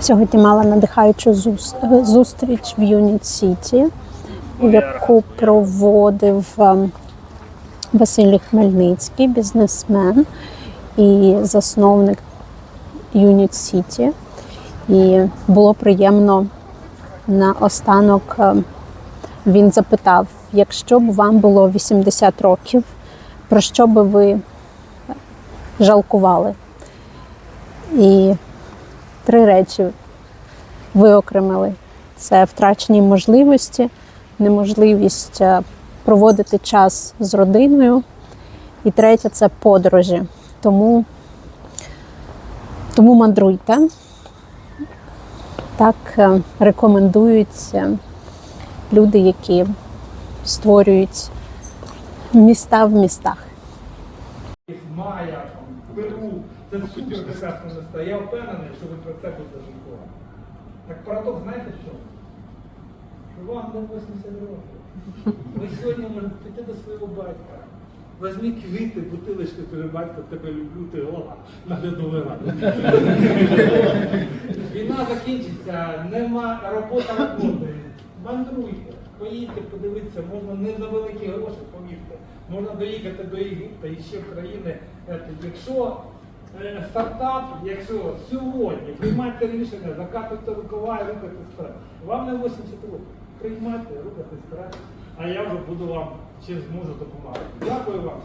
Сьогодні мала надихаючу зустріч в Юніт Сіті, яку проводив ем, Василій Хмельницький, бізнесмен і засновник Юніт Сіті. І було приємно на останок. ем, Він запитав: якщо б вам було 80 років, про що би ви жалкували? І три речі виокремили: це втрачені можливості, неможливість е, проводити час з родиною. І третє це подорожі. Тому, тому мандруйте. Так е, рекомендують е, люди, які створюють міста в містах. Майя, там, Перу, це супер прекрасне місто. Я впевнений, що ви про це будете жалкувати. Так парадокс, знаєте що? Що вам не 80 років. Ви сьогодні можете піти до свого батька. Візьміть квіти, бутилочки, каже, батько, тебе люблю, ти голова наглядовий ради. Війна закінчиться, нема робота роботи. Мандруйте, поїдьте, подивитися, можна не за великі гроші, повірте. Можна доїхати до Єгипта і ще в країни. Якщо е, стартап, якщо сьогодні приймати рішення, закатуйте рукава і рухатись вперед. Вам не 80 років. Приймайте, рухати вперед, а я вже буду вам чи зможу допомагати. Дякую вам.